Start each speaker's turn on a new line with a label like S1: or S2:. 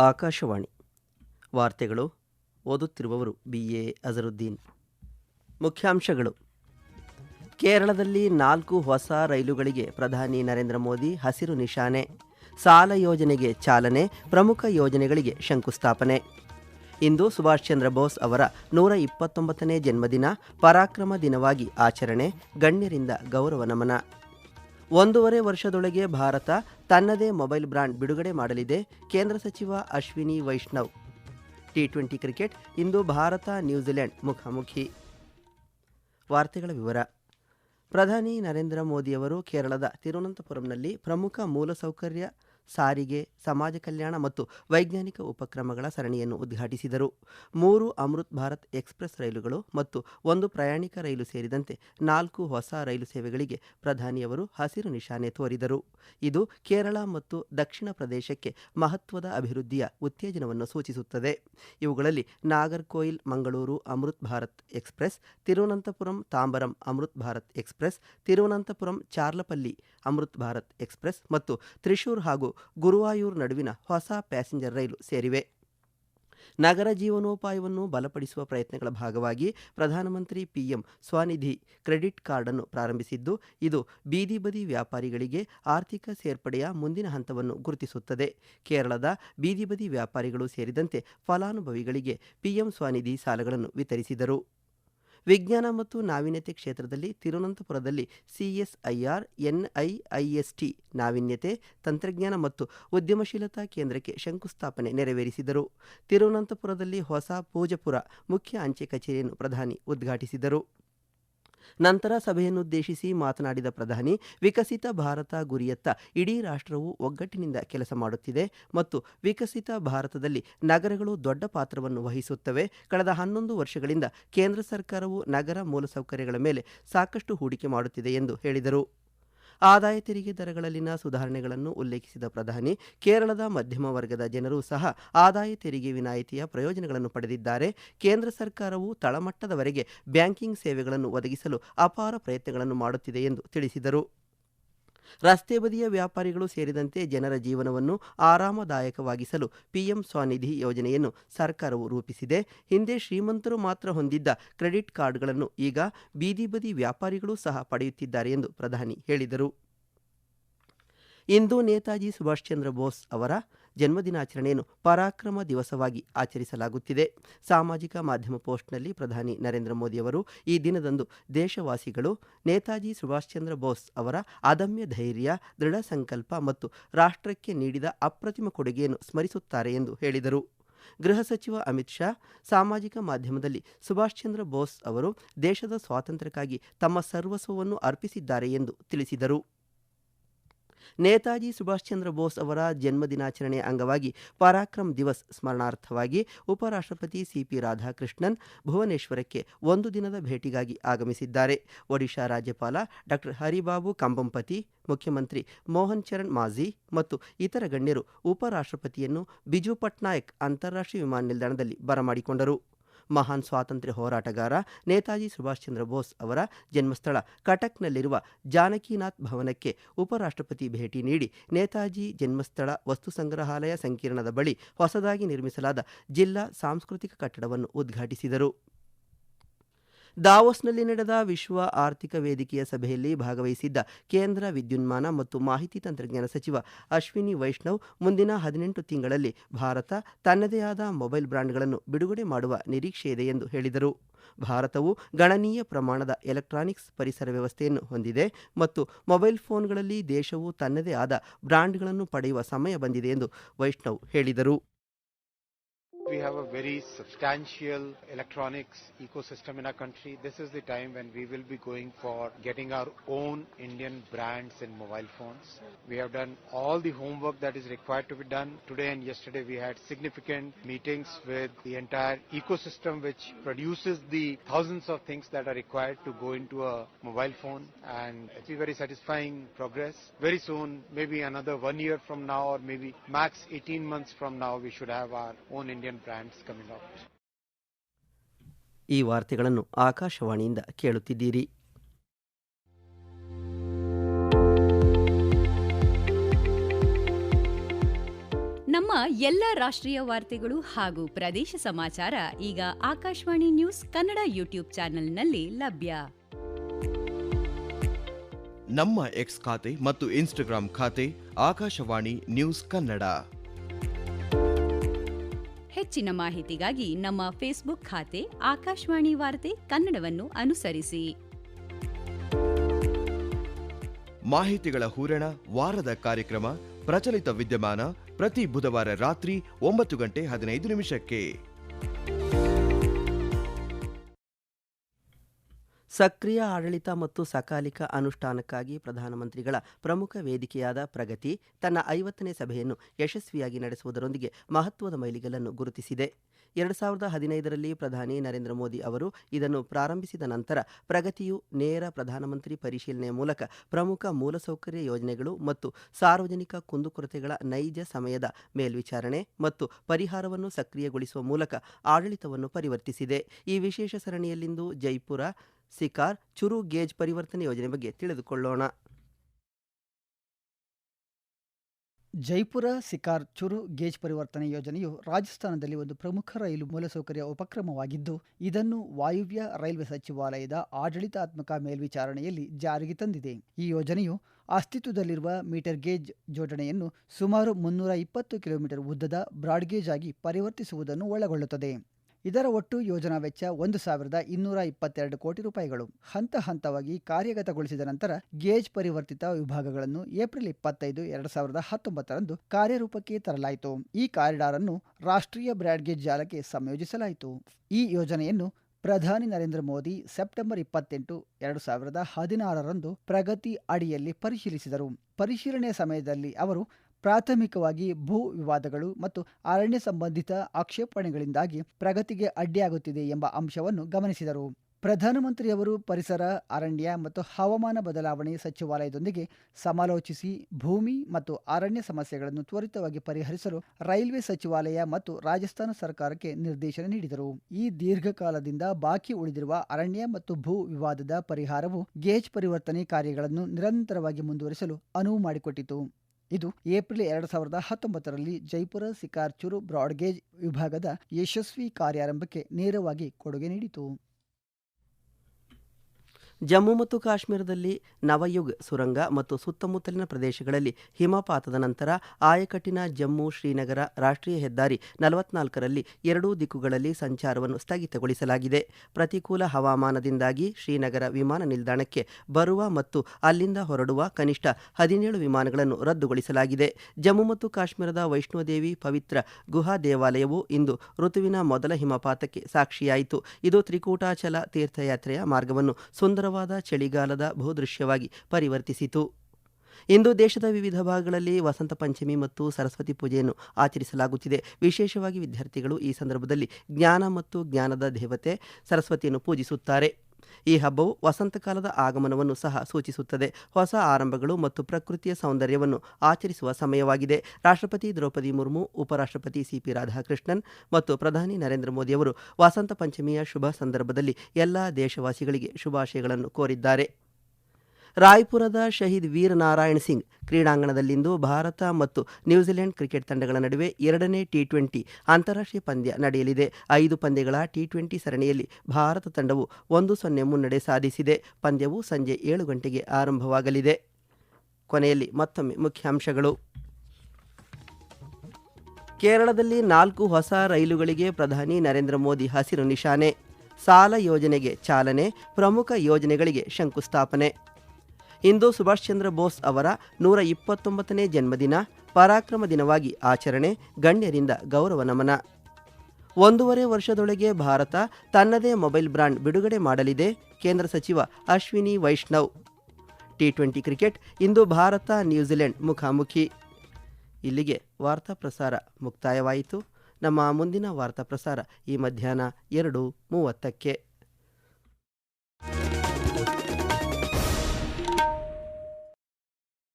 S1: ಆಕಾಶವಾಣಿ. ವಾರ್ತೆಗಳು ಓದುತ್ತಿರುವವರು B. A. Azharuddin. ಮುಖ್ಯಾಂಶಗಳು. ಕೇರಳದಲ್ಲಿ ನಾಲ್ಕು ಹೊಸ ರೈಲುಗಳಿಗೆ ಪ್ರಧಾನಿ ನರೇಂದ್ರ ಮೋದಿ ಹಸಿರು ನಿಶಾನೆ. ಸಾಲ ಯೋಜನೆಗೆ ಚಾಲನೆ, ಪ್ರಮುಖ ಯೋಜನೆಗಳಿಗೆ ಶಂಕುಸ್ಥಾಪನೆ. ಇಂದು ಸುಭಾಷ್ ಚಂದ್ರ ಬೋಸ್ ಅವರ ನೂರ ಇಪ್ಪತ್ತೊಂಬತ್ತನೇ ಜನ್ಮದಿನ, ಪರಾಕ್ರಮ ದಿನವಾಗಿ ಆಚರಣೆ, ಗಣ್ಯರಿಂದ ಗೌರವ ನಮನ. ಒಂದೂವರೆ ವರ್ಷದೊಳಗೆ ಭಾರತ ತನ್ನದೇ ಮೊಬೈಲ್ ಬ್ರಾಂಡ್ ಬಿಡುಗಡೆ ಮಾಡಲಿದೆ, ಕೇಂದ್ರ ಸಚಿವ Ashwini Vaishnaw. T twenty cricket, ಇಂದು ಭಾರತ, ನ್ಯೂಜಿಲೆಂಡ್ ಮುಖಾಮುಖಿ. ವಾರ್ತೆಗಳ ವಿವರ. ಪ್ರಧಾನಿ ನರೇಂದ್ರ ಮೋದಿಯವರು ಕೇರಳದ ತಿರುವನಂತಪುರಂನಲ್ಲಿ ಪ್ರಮುಖ ಮೂಲಸೌಕರ್ಯ ಸಾರಿಗೆ, ಸಮಾಜ ಕಲ್ಯಾಣ ಮತ್ತು ವೈಜ್ಞಾನಿಕ ಉಪಕ್ರಮಗಳ ಸರಣಿಯನ್ನು ಉದ್ಘಾಟಿಸಿದರು. ಮೂರು ಅಮೃತ್ ಭಾರತ್ ಎಕ್ಸ್ಪ್ರೆಸ್ ರೈಲುಗಳು ಮತ್ತು ಒಂದು ಪ್ರಯಾಣಿಕ ರೈಲು ಸೇರಿದಂತೆ ನಾಲ್ಕು ಹೊಸ ರೈಲು ಸೇವೆಗಳಿಗೆ ಪ್ರಧಾನಿಯವರು ಹಸಿರು ನಿಶಾನೆ ತೋರಿದರು. ಇದು ಕೇರಳ ಮತ್ತು ದಕ್ಷಿಣ ಪ್ರದೇಶಕ್ಕೆ ಮಹತ್ವದ ಅಭಿವೃದ್ಧಿಯ ಉತ್ತೇಜನವನ್ನು ಸೂಚಿಸುತ್ತದೆ. ಇವುಗಳಲ್ಲಿ Nagercoil, Mangaluru Amrit Bharat express, Thiruvananthapuram Tambaram Amrit Bharat express, Thiruvananthapuram Charlapalli Amrit Bharat express ಮತ್ತು ತ್ರಿಶೂರ್ ಹಾಗೂ ಗುರುವಾಯೂರ್ ನಡುವಿನ ಹೊಸ ಪ್ಯಾಸೆಂಜರ್ ರೈಲು ಸೇರಿವೆ. ನಗರ ಜೀವನೋಪಾಯವನ್ನು ಬಲಪಡಿಸುವ ಪ್ರಯತ್ನಗಳ ಭಾಗವಾಗಿ ಪ್ರಧಾನಮಂತ್ರಿ ಪಿಎಂ ಸ್ವನಿಧಿ ಕ್ರೆಡಿಟ್ ಕಾರ್ಡ್ ಅನ್ನು ಪ್ರಾರಂಭಿಸಿದ್ದು, ಇದು ಬೀದಿ ಬದಿ ವ್ಯಾಪಾರಿಗಳಿಗೆ ಆರ್ಥಿಕ ಸೇರ್ಪಡೆಯ ಮುಂದಿನ ಹಂತವನ್ನು ಗುರುತಿಸುತ್ತದೆ. ಕೇರಳದ ಬೀದಿ ಬದಿ ವ್ಯಾಪಾರಿಗಳು ಸೇರಿದಂತೆ ಫಲಾನುಭವಿಗಳಿಗೆ ಪಿಎಂ ಸ್ವನಿಧಿ ಸಾಲಗಳನ್ನು ವಿತರಿಸಿದರು. ವಿಜ್ಞಾನ ಮತ್ತು ನಾವೀನ್ಯತೆ ಕ್ಷೇತ್ರದಲ್ಲಿ ತಿರುವನಂತಪುರದಲ್ಲಿ ಸಿಎಸ್ಐಆರ್, ಎನ್ಐಐಎಸ್ಟಿ, ನಾವೀನ್ಯತೆ, ತಂತ್ರಜ್ಞಾನ ಮತ್ತು ಉದ್ಯಮಶೀಲತಾ ಕೇಂದ್ರಕ್ಕೆ ಶಂಕುಸ್ಥಾಪನೆ ನೆರವೇರಿಸಿದರು. ತಿರುವನಂತಪುರದಲ್ಲಿ ಹೊಸ ಪೂಜಪುರ ಮುಖ್ಯ ಅಂಚೆ ಕಚೇರಿಯನ್ನು ಪ್ರಧಾನಿ ಉದ್ಘಾಟಿಸಿದರು. ನಂತರ ಸಭೆಯನ್ನುದ್ದೇಶಿಸಿ ಮಾತನಾಡಿದ ಪ್ರಧಾನಿ, ವಿಕಸಿತ ಭಾರತ ಗುರಿಯತ್ತ ಇಡೀ ರಾಷ್ಟ್ರವು ಒಗ್ಗಟ್ಟಿನಿಂದ ಕೆಲಸ ಮಾಡುತ್ತಿದೆ ಮತ್ತು ವಿಕಸಿತ ಭಾರತದಲ್ಲಿ ನಗರಗಳು ದೊಡ್ಡ ಪಾತ್ರವನ್ನು ವಹಿಸುತ್ತವೆ. ಕಳೆದ ಹನ್ನೊಂದು ವರ್ಷಗಳಿಂದ ಕೇಂದ್ರ ಸರ್ಕಾರವು ನಗರ ಮೂಲಸೌಕರ್ಯಗಳ ಮೇಲೆ ಸಾಕಷ್ಟು ಹೂಡಿಕೆ ಮಾಡುತ್ತಿದೆ ಎಂದು ಹೇಳಿದರು. ಆದಾಯ ತೆರಿಗೆ ದರಗಳಲ್ಲಿನ ಸುಧಾರಣೆಗಳನ್ನು ಉಲ್ಲೇಖಿಸಿದ ಪ್ರಧಾನಿ, ಕೇರಳದ ಮಧ್ಯಮ ವರ್ಗದ ಜನರು ಸಹ ಆದಾಯ ತೆರಿಗೆ ವಿನಾಯಿತಿಯ ಪ್ರಯೋಜನಗಳನ್ನು ಪಡೆದಿದ್ದಾರೆ. ಕೇಂದ್ರ ಸರ್ಕಾರವು ತಳಮಟ್ಟದವರೆಗೆ ಬ್ಯಾಂಕಿಂಗ್ ಸೇವೆಗಳನ್ನು ಒದಗಿಸಲು ಅಪಾರ ಪ್ರಯತ್ನಗಳನ್ನು ಮಾಡುತ್ತಿದೆ ಎಂದು ತಿಳಿಸಿದರು. ರಸ್ತೆ ಬದಿಯ ವ್ಯಾಪಾರಿಗಳು ಸೇರಿದಂತೆ ಜನರ ಜೀವನವನ್ನು ಆರಾಮದಾಯಕವಾಗಿಸಲು ಪಿಎಂ ಸ್ವಾನಿಧಿ ಯೋಜನೆಯನ್ನು ಸರ್ಕಾರವು ರೂಪಿಸಿದೆ. ಹಿಂದೆ ಶ್ರೀಮಂತರು ಮಾತ್ರ ಹೊಂದಿದ್ದ ಕ್ರೆಡಿಟ್ ಕಾರ್ಡ್ಗಳನ್ನು ಈಗ ಬೀದಿ ಬದಿ ವ್ಯಾಪಾರಿಗಳು ಸಹ ಪಡೆಯುತ್ತಿದ್ದಾರೆ ಎಂದು ಪ್ರಧಾನಿ ಹೇಳಿದರು. ಇಂದು ನೇತಾಜಿ ಸುಭಾಷ್ ಚಂದ್ರ ಬೋಸ್ ಅವರ ಜನ್ಮದಿನಾಚರಣೆಯನ್ನು ಪರಾಕ್ರಮ ದಿವಸವಾಗಿ ಆಚರಿಸಲಾಗುತ್ತಿದೆ. ಸಾಮಾಜಿಕ ಮಾಧ್ಯಮ ಪೋಸ್ಟ್ನಲ್ಲಿ ಪ್ರಧಾನಿ ನರೇಂದ್ರ ಮೋದಿ ಅವರು ಈ ದಿನದಂದು ದೇಶವಾಸಿಗಳು ನೇತಾಜಿ ಸುಭಾಷ್ ಚಂದ್ರ ಬೋಸ್ ಅವರ ಅದಮ್ಯ ಧೈರ್ಯ, ದೃಢ ಸಂಕಲ್ಪ ಮತ್ತು ರಾಷ್ಟ್ರಕ್ಕೆ ನೀಡಿದ ಅಪ್ರತಿಮ ಕೊಡುಗೆಯನ್ನು ಸ್ಮರಿಸುತ್ತಾರೆ ಎಂದು ಹೇಳಿದರು. ಗೃಹ ಸಚಿವ ಅಮಿತ್ ಶಾ, ಸಾಮಾಜಿಕ ಮಾಧ್ಯಮದಲ್ಲಿ ಸುಭಾಷ್ ಚಂದ್ರ ಬೋಸ್ ಅವರು ದೇಶದ ಸ್ವಾತಂತ್ರ್ಯಕ್ಕಾಗಿ ತಮ್ಮ ಸರ್ವಸ್ವವನ್ನು ಅರ್ಪಿಸಿದ್ದಾರೆ ಎಂದು ತಿಳಿಸಿದರು. ನೇತಾಜಿ ಸುಭಾಷ್ ಚಂದ್ರ ಬೋಸ್ ಅವರ ಜನ್ಮದಿನಾಚರಣೆಯ ಅಂಗವಾಗಿ ಪರಾಕ್ರಮ್ ದಿವಸ್ ಸ್ಮರಣಾರ್ಥವಾಗಿ ಉಪರಾಷ್ಟ್ರಪತಿ ಸಿಪಿ ರಾಧಾಕೃಷ್ಣನ್ ಭುವನೇಶ್ವರಕ್ಕೆ ಒಂದು ದಿನದ ಭೇಟಿಗಾಗಿ ಆಗಮಿಸಿದ್ದಾರೆ. ಒಡಿಶಾ ರಾಜ್ಯಪಾಲ ಡಾಕ್ಟರ್ ಹರಿಬಾಬು ಕಂಬಂಪತಿ, ಮುಖ್ಯಮಂತ್ರಿ ಮೋಹನ್ ಚರಣ್ ಮಾಜಿ ಮತ್ತು ಇತರ ಗಣ್ಯರು ಉಪರಾಷ್ಟ್ರಪತಿಯನ್ನು ಬಿಜು ಪಟ್ನಾಯಕ್ ಅಂತಾರಾಷ್ಟ್ರೀಯ ವಿಮಾನ ನಿಲ್ದಾಣದಲ್ಲಿ ಬರಮಾಡಿಕೊಂಡರು. ಮಹಾನ್ ಸ್ವಾತಂತ್ರ್ಯ ಹೋರಾಟಗಾರ ನೇತಾಜಿ ಸುಭಾಷ್ ಚಂದ್ರ ಬೋಸ್ ಅವರ ಜನ್ಮಸ್ಥಳ ಕಟಕ್ನಲ್ಲಿರುವ ಜಾನಕಿನಾಥ್ ಭವನಕ್ಕೆ ಉಪರಾಷ್ಟ್ರಪತಿ ಭೇಟಿ ನೀಡಿ ನೇತಾಜಿ ಜನ್ಮಸ್ಥಳ ವಸ್ತು ಸಂಗ್ರಹಾಲಯ ಸಂಕೀರ್ಣದ ಬಳಿ ಹೊಸದಾಗಿ ನಿರ್ಮಿಸಲಾದ ಜಿಲ್ಲಾ ಸಾಂಸ್ಕೃತಿಕ ಕಟ್ಟಡವನ್ನು ಉದ್ಘಾಟಿಸಿದರು. ದಾವೋಸ್ನಲ್ಲಿ ನಡೆದ ವಿಶ್ವ ಆರ್ಥಿಕ ವೇದಿಕೆಯ ಸಭೆಯಲ್ಲಿ ಭಾಗವಹಿಸಿದ್ದ ಕೇಂದ್ರ ವಿದ್ಯುನ್ಮಾನ ಮತ್ತು ಮಾಹಿತಿ ತಂತ್ರಜ್ಞಾನ ಸಚಿವ ಅಶ್ವಿನಿ ವೈಷ್ಣವ್, ಮುಂದಿನ ಹದಿನೆಂಟು ತಿಂಗಳಲ್ಲಿ ಭಾರತ ತನ್ನದೇ ಆದ ಮೊಬೈಲ್ ಬ್ರಾಂಡ್ಗಳನ್ನು ಬಿಡುಗಡೆ ಮಾಡುವ ನಿರೀಕ್ಷೆಯಿದೆ ಎಂದು ಹೇಳಿದರು. ಭಾರತವು ಗಣನೀಯ ಪ್ರಮಾಣದ ಎಲೆಕ್ಟ್ರಾನಿಕ್ಸ್ ಪರಿಸರ ವ್ಯವಸ್ಥೆಯನ್ನು ಹೊಂದಿದೆ ಮತ್ತು ಮೊಬೈಲ್ ಫೋನ್ಗಳಲ್ಲಿ ದೇಶವು ತನ್ನದೇ ಆದ ಬ್ರಾಂಡ್ಗಳನ್ನು ಪಡೆಯುವ ಸಮಯ ಬಂದಿದೆ ಎಂದು ವೈಷ್ಣವ್ ಹೇಳಿದರು.
S2: We have a very substantial electronics ecosystem in our country. This is the time when we will be going for getting our own Indian brands in mobile phones. We have done all the homework that is required to be done. Today and yesterday we had significant meetings with the entire ecosystem which produces the thousands of things that are required to go into a mobile phone and it's a very satisfying progress. Very soon, maybe another one year from now or maybe max 18 months from now, we should have our own Indian brands coming out.
S1: ಈ ವಾರ್ತೆಗಳನ್ನು ಆಕಾಶವಾಣಿಯಿಂದ ಕೇಳುತ್ತಿದ್ದೀರಿ.
S3: ನಮ್ಮ ಎಲ್ಲ ರಾಷ್ಟ್ರೀಯ ವಾರ್ತೆಗಳು ಹಾಗೂ ಪ್ರದೇಶ ಸಮಾಚಾರ ಈಗ ಆಕಾಶವಾಣಿ ನ್ಯೂಸ್ ಕನ್ನಡ ಯೂಟ್ಯೂಬ್ ಚಾನೆಲ್ನಲ್ಲಿ ಲಭ್ಯ.
S4: ನಮ್ಮ ಎಕ್ಸ್ ಖಾತೆ ಮತ್ತು ಇನ್ಸ್ಟಾಗ್ರಾಮ್ ಖಾತೆ ಆಕಾಶವಾಣಿ ನ್ಯೂಸ್ ಕನ್ನಡ.
S3: ಹೆಚ್ಚಿನ ಮಾಹಿತಿಗಾಗಿ ನಮ್ಮ ಫೇಸ್ಬುಕ್ ಖಾತೆ ಆಕಾಶವಾಣಿ ವಾರ್ತೆ ಕನ್ನಡವನ್ನು ಅನುಸರಿಸಿ.
S4: ಮಾಹಿತಿಗಳ ಹೂರಣ, ವಾರದ ಕಾರ್ಯಕ್ರಮ, ಪ್ರಚಲಿತ ವಿದ್ಯಮಾನ ಪ್ರತಿ ಬುಧವಾರ ರಾತ್ರಿ ಒಂಬತ್ತು ಗಂಟೆ ಹದಿನೈದು ನಿಮಿಷಕ್ಕೆ.
S1: ಸಕ್ರಿಯ ಆಡಳಿತ ಮತ್ತು ಸಕಾಲಿಕ ಅನುಷ್ಠಾನಕ್ಕಾಗಿ ಪ್ರಧಾನಮಂತ್ರಿಗಳ ಪ್ರಮುಖ ವೇದಿಕೆಯಾದ ಪ್ರಗತಿ ತನ್ನ ಐವತ್ತನೇ ಸಭೆಯನ್ನು ಯಶಸ್ವಿಯಾಗಿ ನಡೆಸುವುದರೊಂದಿಗೆ ಮಹತ್ವದ ಮೈಲಿಗಲ್ಲನ್ನು ಗುರುತಿಸಿದೆ. ಎರಡು ಸಾವಿರದ ಹದಿನೈದರಲ್ಲಿ ಪ್ರಧಾನಿ ನರೇಂದ್ರ ಮೋದಿ ಅವರು ಇದನ್ನು ಪ್ರಾರಂಭಿಸಿದ ನಂತರ ಪ್ರಗತಿಯು ನೇರ ಪ್ರಧಾನಮಂತ್ರಿ ಪರಿಶೀಲನೆಯ ಮೂಲಕ ಪ್ರಮುಖ ಮೂಲಸೌಕರ್ಯ ಯೋಜನೆಗಳು ಮತ್ತು ಸಾರ್ವಜನಿಕ ಕುಂದುಕೊರತೆಗಳ ನೈಜ ಸಮಯದ ಮೇಲ್ವಿಚಾರಣೆ ಮತ್ತು ಪರಿಹಾರವನ್ನು ಸಕ್ರಿಯಗೊಳಿಸುವ ಮೂಲಕ ಆಡಳಿತವನ್ನು ಪರಿವರ್ತಿಸಿದೆ. ಈ ವಿಶೇಷ ಸರಣಿಯಲ್ಲಿಂದು ಜೈಪುರ ಸಿಕಾರ್ ಚುರು ಗೇಜ್ ಪರಿವರ್ತನೆ ಯೋಜನೆ ಬಗ್ಗೆ ತಿಳಿದುಕೊಳ್ಳೋಣ.
S5: ಜೈಪುರ ಸಿಕಾರ್ ಚುರು ಗೇಜ್ ಪರಿವರ್ತನೆ ಯೋಜನೆಯು ರಾಜಸ್ಥಾನದಲ್ಲಿ ಒಂದು ಪ್ರಮುಖ ರೈಲು ಮೂಲಸೌಕರ್ಯ ಉಪಕ್ರಮವಾಗಿದ್ದು, ಇದನ್ನು ವಾಯುವ್ಯ ರೈಲ್ವೆ ಸಚಿವಾಲಯದ ಆಡಳಿತಾತ್ಮಕ ಮೇಲ್ವಿಚಾರಣೆಯಲ್ಲಿ ಜಾರಿಗೆ ತಂದಿದೆ. ಈ ಯೋಜನೆಯು ಅಸ್ತಿತ್ವದಲ್ಲಿರುವ ಮೀಟರ್ ಗೇಜ್ ಜೋಡಣೆಯನ್ನು ಸುಮಾರು ಮುನ್ನೂರ ಇಪ್ಪತ್ತು ಕಿಲೋಮೀಟರ್ ಉದ್ದದ ಬ್ರಾಡ್ಗೇಜ್ ಆಗಿ ಪರಿವರ್ತಿಸುವುದನ್ನು ಒಳಗೊಳ್ಳುತ್ತದೆ. ಇದರ ಒಟ್ಟು ಯೋಜನಾ ವೆಚ್ಚ ಒಂದು ಸಾವಿರದ ಇನ್ನೂರ ಇಪ್ಪತ್ತೆರಡು ಕೋಟಿ ರೂಪಾಯಿಗಳು. ಹಂತ ಹಂತವಾಗಿ ಕಾರ್ಯಗತಗೊಳಿಸಿದ ನಂತರ ಗೇಜ್ ಪರಿವರ್ತಿತ ವಿಭಾಗಗಳನ್ನು ಏಪ್ರಿಲ್ ಇಪ್ಪತ್ತೈದು, ಎರಡು ಸಾವಿರದ ಹತ್ತೊಂಬತ್ತರಂದು ಕಾರ್ಯರೂಪಕ್ಕೆ ತರಲಾಯಿತು. ಈ ಕಾರಿಡಾರ್ ಅನ್ನು ರಾಷ್ಟ್ರೀಯ ಬ್ರಾಡ್ಗೇಜ್ ಜಾಲಕ್ಕೆ ಸಂಯೋಜಿಸಲಾಯಿತು. ಈ ಯೋಜನೆಯನ್ನು ಪ್ರಧಾನಿ ನರೇಂದ್ರ ಮೋದಿ ಸೆಪ್ಟೆಂಬರ್ ಇಪ್ಪತ್ತೆಂಟು, ಎರಡು ಸಾವಿರದ ಹದಿನಾರರಂದು ಪ್ರಗತಿ ಅಡಿಯಲ್ಲಿ ಪರಿಶೀಲಿಸಿದರು. ಪರಿಶೀಲನೆ ಸಮಯದಲ್ಲಿ ಅವರು ಪ್ರಾಥಮಿಕವಾಗಿ ಭೂ ವಿವಾದಗಳು ಮತ್ತು ಅರಣ್ಯ ಸಂಬಂಧಿತ ಆಕ್ಷೇಪಣೆಗಳಿಂದಾಗಿ ಪ್ರಗತಿಗೆ ಅಡ್ಡಿಯಾಗುತ್ತಿದೆ ಎಂಬ ಅಂಶವನ್ನು ಗಮನಿಸಿದರು. ಪ್ರಧಾನಮಂತ್ರಿಯವರು ಪರಿಸರ, ಅರಣ್ಯ ಮತ್ತು ಹವಾಮಾನ ಬದಲಾವಣೆ ಸಚಿವಾಲಯದೊಂದಿಗೆ ಸಮಾಲೋಚಿಸಿ ಭೂಮಿ ಮತ್ತು ಅರಣ್ಯ ಸಮಸ್ಯೆಗಳನ್ನು ತ್ವರಿತವಾಗಿ ಪರಿಹರಿಸಲು ರೈಲ್ವೆ ಸಚಿವಾಲಯ ಮತ್ತು ರಾಜಸ್ಥಾನ ಸರ್ಕಾರಕ್ಕೆ ನಿರ್ದೇಶನ ನೀಡಿದರು. ಈ ದೀರ್ಘಕಾಲದಿಂದ ಬಾಕಿ ಉಳಿದಿರುವ ಅರಣ್ಯ ಮತ್ತು ಭೂ ವಿವಾದದ ಪರಿಹಾರವು ಗೇಜ್ ಪರಿವರ್ತನೆ ಕಾರ್ಯಗಳನ್ನು ನಿರಂತರವಾಗಿ ಮುಂದುವರಿಸಲು ಅನುವು ಮಾಡಿಕೊಟ್ಟಿತು. ಇದು ಏಪ್ರಿಲ್ ಎರಡು ಸಾವಿರದ ಹತ್ತೊಂಬತ್ತರಲ್ಲಿ ಜೈಪುರ ಸಿಕಾರ್ಚೂರು ಬ್ರಾಡ್ಗೇಜ್ ವಿಭಾಗದ ಯಶಸ್ವಿ ಕಾರ್ಯಾರಂಭಕ್ಕೆ ನೇರವಾಗಿ ಕೊಡುಗೆ ನೀಡಿತು.
S1: ಜಮ್ಮು ಮತ್ತು ಕಾಶ್ಮೀರದಲ್ಲಿ ನವಯುಗ್ ಸುರಂಗ ಮತ್ತು ಸುತ್ತಮುತ್ತಲಿನ ಪ್ರದೇಶಗಳಲ್ಲಿ ಹಿಮಪಾತದ ನಂತರ ಆಯಕಟ್ಟಿನ ಜಮ್ಮು ಶ್ರೀನಗರ ರಾಷ್ಟ್ರೀಯ ಹೆದ್ದಾರಿ ನಲವತ್ನಾಲ್ಕರಲ್ಲಿ ಎರಡೂ ದಿಕ್ಕುಗಳಲ್ಲಿ ಸಂಚಾರವನ್ನು ಸ್ಥಗಿತಗೊಳಿಸಲಾಗಿದೆ. ಪ್ರತಿಕೂಲ ಹವಾಮಾನದಿಂದಾಗಿ ಶ್ರೀನಗರ ವಿಮಾನ ನಿಲ್ದಾಣಕ್ಕೆ ಬರುವ ಮತ್ತು ಅಲ್ಲಿಂದ ಹೊರಡುವ ಕನಿಷ್ಠ ಹದಿನೇಳು ವಿಮಾನಗಳನ್ನು ರದ್ದುಗೊಳಿಸಲಾಗಿದೆ. ಜಮ್ಮು ಮತ್ತು ಕಾಶ್ಮೀರದ ವೈಷ್ಣೋದೇವಿ ಪವಿತ್ರ ಗುಹಾ ದೇವಾಲಯವು ಇಂದು ಋತುವಿನ ಮೊದಲ ಹಿಮಪಾತಕ್ಕೆ ಸಾಕ್ಷಿಯಾಯಿತು. ಇದು ತ್ರಿಕೂಟಾಚಲ ತೀರ್ಥಯಾತ್ರೆಯ ಮಾರ್ಗವನ್ನು ಸುಂದರ ಚಳಿಗಾಲದ ಭೂದೃಶ್ಯವಾಗಿ ಪರಿವರ್ತಿಸಿತು. ಇಂದು ದೇಶದ ವಿವಿಧ ಭಾಗಗಳಲ್ಲಿ ವಸಂತ ಪಂಚಮಿ ಮತ್ತು ಸರಸ್ವತಿ ಪೂಜೆಯನ್ನು ಆಚರಿಸಲಾಗುತ್ತಿದೆ. ವಿಶೇಷವಾಗಿ ವಿದ್ಯಾರ್ಥಿಗಳು ಈ ಸಂದರ್ಭದಲ್ಲಿ ಜ್ಞಾನ ಮತ್ತು ಜ್ಞಾನದ ದೇವತೆ ಸರಸ್ವತಿಯನ್ನು ಪೂಜಿಸುತ್ತಾರೆ. ಈ ಹಬ್ಬವು ವಸಂತಕಾಲದ ಆಗಮನವನ್ನು ಸಹ ಸೂಚಿಸುತ್ತದೆ. ಹೊಸ ಆರಂಭಗಳು ಮತ್ತು ಪ್ರಕೃತಿಯ ಸೌಂದರ್ಯವನ್ನು ಆಚರಿಸುವ ಸಮಯವಾಗಿದೆ. ರಾಷ್ಟ್ರಪತಿ ದ್ರೌಪದಿ ಮುರ್ಮು, ಉಪರಾಷ್ಟ್ರಪತಿ ಸಿಪಿ ರಾಧಾಕೃಷ್ಣನ್ ಮತ್ತು ಪ್ರಧಾನಿ ನರೇಂದ್ರ ಮೋದಿ ಅವರು ವಸಂತ ಪಂಚಮಿಯ ಶುಭ ಸಂದರ್ಭದಲ್ಲಿ ಎಲ್ಲ ದೇಶವಾಸಿಗಳಿಗೆ ಶುಭಾಶಯಗಳನ್ನು ಕೋರಿದ್ದಾರೆ. ರಾಯ್ಪುರದ ಶಹೀದ್ ವೀರನಾರಾಯಣ್ ಸಿಂಗ್ ಕ್ರೀಡಾಂಗಣದಲ್ಲಿಂದು ಭಾರತ ಮತ್ತು ನ್ಯೂಜಿಲೆಂಡ್ ಕ್ರಿಕೆಟ್ ತಂಡಗಳ ನಡುವೆ ಎರಡನೇ ಟಿ ಟ್ವೆಂಟಿ ಅಂತಾರಾಷ್ಟ್ರೀಯ ಪಂದ್ಯ ನಡೆಯಲಿದೆ. ಐದು ಪಂದ್ಯಗಳ ಟಿ ಟ್ವೆಂಟಿ ಸರಣಿಯಲ್ಲಿ ಭಾರತ ತಂಡವು ಒಂದು ಸೊನ್ನೆ ಮುನ್ನಡೆ ಸಾಧಿಸಿದೆ. ಪಂದ್ಯವು ಸಂಜೆ ಏಳು ಗಂಟೆಗೆ ಆರಂಭವಾಗಲಿದೆ. ಕೊನೆಯಲ್ಲಿ ಮತ್ತೊಮ್ಮೆ ಮುಖ್ಯಾಂಶಗಳು. ಕೇರಳದಲ್ಲಿ ನಾಲ್ಕು ಹೊಸ ರೈಲುಗಳಿಗೆ ಪ್ರಧಾನಿ ನರೇಂದ್ರ ಮೋದಿ ಹಸಿರು ನಿಶಾನೆ. ಸಾಲ ಯೋಜನೆಗೆ ಚಾಲನೆ, ಪ್ರಮುಖ ಯೋಜನೆಗಳಿಗೆ ಶಂಕುಸ್ಥಾಪನೆ. ಇಂದು ಸುಭಾಷ್ ಚಂದ್ರ ಬೋಸ್ ಅವರ ನೂರ ಇಪ್ಪತ್ತೊಂಬತ್ತನೇ ಜನ್ಮದಿನ, ಪರಾಕ್ರಮ ದಿನವಾಗಿ ಆಚರಣೆ, ಗಣ್ಯರಿಂದ ಗೌರವ ನಮನ. ಒಂದೂವರೆ ವರ್ಷದೊಳಗೆ ಭಾರತ ತನ್ನದೇ ಮೊಬೈಲ್ ಬ್ರಾಂಡ್ ಬಿಡುಗಡೆ ಮಾಡಲಿದೆ, ಕೇಂದ್ರ ಸಚಿವ Ashwini Vaishnaw. T twenty cricket, ಇಂದು ಭಾರತ, ನ್ಯೂಜಿಲೆಂಡ್ ಮುಖಾಮುಖಿ. ಇಲ್ಲಿಗೆ ವಾರ್ತಾ ಪ್ರಸಾರ ಮುಕ್ತಾಯವಾಯಿತು. ನಮ್ಮ ಮುಂದಿನ ವಾರ್ತಾ ಪ್ರಸಾರ ಈ ಮಧ್ಯಾಹ್ನ ಎರಡು ಮೂವತ್ತಕ್ಕೆ.